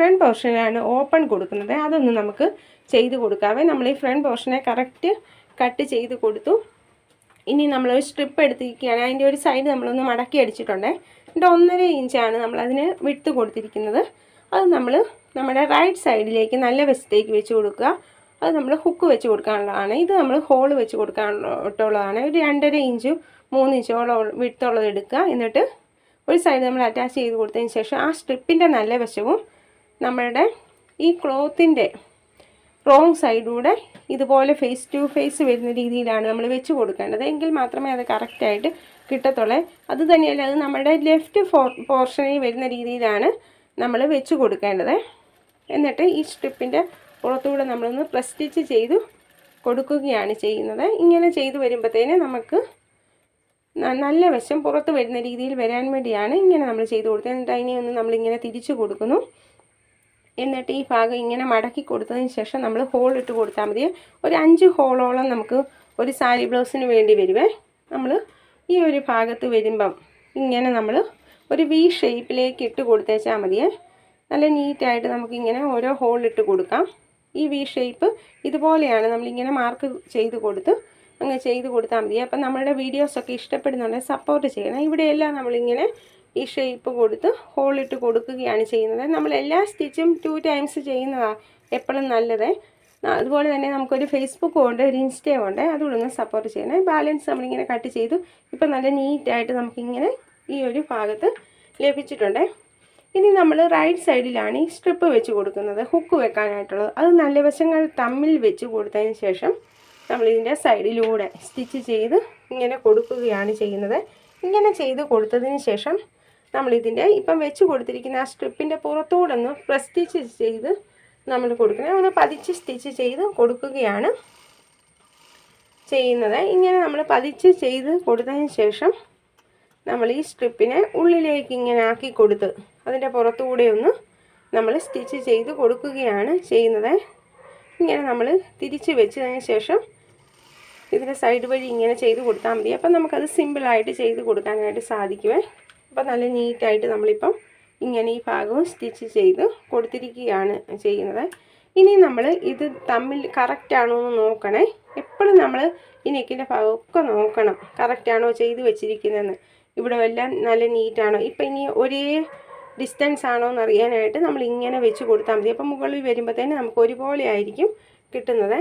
Front പോർഷനിലാണ് open കൊടുക്കുന്നത്. അതൊന്ന് നമുക്ക് ചെയ്ത് കൊടുക്കാവേ. നമ്മൾ ഈ ഫ്രണ്ട് പോർഷനെ കറക്റ്റ് കട്ട് ചെയ്ത് കൊടുത്തു. ഇനി നമ്മൾ ഒരു സ്ട്രിപ്പ് എടുത്തിരിക്കുകയാണ്. അതിന്റെ ഒരു സൈഡ് നമ്മളൊന്ന് മടക്കി അടിച്ചിട്ടുണ്ടേ. എന്നിട്ട് ഒന്നര ഇഞ്ചാണ് നമ്മളതിന് വിട്ട് കൊടുത്തിരിക്കുന്നത്. അത് നമ്മൾ നമ്മുടെ റൈറ്റ് സൈഡിലേക്ക് നല്ല വശത്തേക്ക് വെച്ച് കൊടുക്കുക. അത് നമ്മൾ ഹുക്ക് വെച്ച് കൊടുക്കാനുള്ളതാണ്. ഇത് നമ്മൾ ഹോൾ വെച്ച് കൊടുക്കാനുള്ളതാണ്. ഒരു രണ്ടര ഇഞ്ച് മൂന്ന് ഇഞ്ചോളം വിട്ടുള്ളത് എടുക്കുക. എന്നിട്ട് ഒരു സൈഡ് നമ്മൾ അറ്റാച്ച് ചെയ്ത് കൊടുത്തതിന് ശേഷം ആ സ്ട്രിപ്പിന്റെ നല്ല വശവും നമ്മളുടെ ഈ ക്ലോത്തിന്റെ റോങ് സൈഡിലൂടെ ഇതുപോലെ ഫേസ് ടു ഫേസ് വരുന്ന രീതിയിലാണ് നമ്മൾ വെച്ച് കൊടുക്കേണ്ടത്. എങ്കിൽ മാത്രമേ അത് കറക്റ്റായിട്ട് കിട്ടത്തുള്ളൂ. അത് തന്നെയല്ല അത് നമ്മുടെ ലെഫ്റ്റ് പോർഷനിൽ വരുന്ന രീതിയിലാണ് നമ്മൾ വെച്ച് കൊടുക്കേണ്ടത്. എന്നിട്ട് ഈ സ്ട്രിപ്പിന്റെ പുറത്തുകൂടെ നമ്മളൊന്ന് പ്ലസ് സ്റ്റിച്ച് ചെയ്തു കൊടുക്കുകയാണ് ചെയ്യുന്നത്. ഇങ്ങനെ ചെയ്തു വരുമ്പോഴത്തേന് നമുക്ക് നല്ല വശം പുറത്ത് വരുന്ന രീതിയിൽ വരാൻ വേണ്ടിയാണ് ഇങ്ങനെ നമ്മൾ ചെയ്ത് കൊടുത്തത്. എന്നിട്ട് അതിനെ ഒന്ന് നമ്മളിങ്ങനെ തിരിച്ചു കൊടുക്കുന്നു. എന്നിട്ട് ഈ ഭാഗം ഇങ്ങനെ മടക്കി കൊടുത്തതിന് ശേഷം നമ്മൾ ഹോൾ ഇട്ട് കൊടുത്താൽ മതി. ഒരു അഞ്ച് ഹോളോളം നമുക്ക് ഒരു സാരി ബ്ലൗസിന് വേണ്ടി വരുവേ. നമ്മൾ ഈ ഒരു ഭാഗത്ത് വരുമ്പം ഇങ്ങനെ നമ്മൾ ഒരു വി ഷേപ്പിലേക്ക് ഇട്ട് കൊടുത്തേച്ചാൽ മതിയേ. നല്ല നീറ്റായിട്ട് നമുക്കിങ്ങനെ ഓരോ ഹോൾ ഇട്ട് കൊടുക്കാം. ഈ വി ഷേപ്പ് ഇതുപോലെയാണ് നമ്മളിങ്ങനെ മാർക്ക് ചെയ്ത് കൊടുത്ത് അങ്ങ് ചെയ്ത് കൊടുത്താൽ മതി അപ്പം നമ്മളുടെ വീഡിയോസൊക്കെ ഇഷ്ടപ്പെടുന്നുണ്ടെങ്കിൽ സപ്പോർട്ട് ചെയ്യണം. ഇവിടെയെല്ലാം നമ്മളിങ്ങനെ ഈ ഷേപ്പ് കൊടുത്ത് ഹോളിട്ട് കൊടുക്കുകയാണ് ചെയ്യുന്നത്. നമ്മൾ എല്ലാ സ്റ്റിച്ചും ടു ടൈംസ് ചെയ്യുന്നതാണ് എപ്പോഴും നല്ലത്. അതുപോലെ തന്നെ നമുക്കൊരു ഫേസ്ബുക്കും ഉണ്ട് ഒരു ഇൻസ്റ്റയും ഉണ്ട് അതുകൊണ്ടൊന്ന് സപ്പോർട്ട് ചെയ്യണേ. ബാലൻസ് നമ്മളിങ്ങനെ കട്ട് ചെയ്തു. ഇപ്പം നല്ല നീറ്റായിട്ട് നമുക്കിങ്ങനെ ഈ ഒരു ഭാഗത്ത് ലഭിച്ചിട്ടുണ്ട്. ഇനി നമ്മൾ റൈറ്റ് സൈഡിലാണ് ഈ സ്ട്രിപ്പ് വെച്ച് കൊടുക്കുന്നത് ഹുക്ക് വെക്കാനായിട്ടുള്ളത്. അത് നല്ല വശങ്ങൾ തമ്മിൽ വെച്ച് കൊടുത്തതിന് ശേഷം നമ്മളിതിന്റെ സൈഡിലൂടെ സ്റ്റിച്ച് ചെയ്ത് ഇങ്ങനെ കൊടുക്കുകയാണ് ചെയ്യുന്നത്. ഇങ്ങനെ ചെയ്ത് കൊടുത്തതിന് ശേഷം നമ്മളിതിന്റെ ഇപ്പം വെച്ച് കൊടുത്തിരിക്കുന്ന ആ സ്ട്രിപ്പിന്റെ പുറത്തൂടെ ഒന്ന് പ്രസ് സ്റ്റിച്ച് ചെയ്ത് നമ്മൾ കൊടുക്കുന്നത് ഒന്ന് പതിച്ച് സ്റ്റിച്ച് ചെയ്ത് കൊടുക്കുകയാണ് ചെയ്യുന്നത്. ഇങ്ങനെ നമ്മൾ പതിച്ച് ചെയ്ത് കൊടുത്തതിന് ശേഷം നമ്മൾ ഈ സ്ട്രിപ്പിനെ ഉള്ളിലേക്ക് ഇങ്ങനെ ആക്കി കൊടുത്ത് അതിന്റെ പുറത്തുകൂടെ ഒന്ന് നമ്മൾ സ്റ്റിച്ച് ചെയ്ത് കൊടുക്കുകയാണ് ചെയ്യുന്നത്. ഇങ്ങനെ നമ്മൾ തിരിച്ച് വെച്ചതിന് ശേഷം ഇതിന്റെ സൈഡ് വഴി ഇങ്ങനെ ചെയ്ത് കൊടുത്താൽ മതി. അപ്പം നമുക്കത് സിമ്പിളായിട്ട് ചെയ്ത് കൊടുക്കാനായിട്ട് സാധിക്കുമേ അപ്പം നല്ല നീറ്റായിട്ട് നമ്മളിപ്പം ഇങ്ങനെ ഈ ഭാഗവും സ്റ്റിച്ച് ചെയ്ത് കൊടുത്തിരിക്കുകയാണ് ചെയ്യുന്നത്. ഇനി നമ്മൾ ഇത് തമ്മിൽ കറക്റ്റാണോ എന്ന് നോക്കണേ. എപ്പോഴും നമ്മൾ ഈ നെക്കിന്റെ ഭാഗമൊക്കെ നോക്കണം. കറക്റ്റാണോ ചെയ്ത് വെച്ചിരിക്കുന്നതെന്ന്. ഇവിടെ എല്ലാം നല്ല നീറ്റാണോ. ഇപ്പം ഇനി ഒരേ ഡിസ്റ്റൻസ് ആണോ എന്ന് അറിയാനായിട്ട് നമ്മൾ ഇങ്ങനെ വെച്ച് കൊടുത്താൽ മതി. അപ്പം മുകളിൽ വരുമ്പോഴത്തേന് നമുക്ക് ഒരുപോലെ ആയിരിക്കും കിട്ടുന്നത്.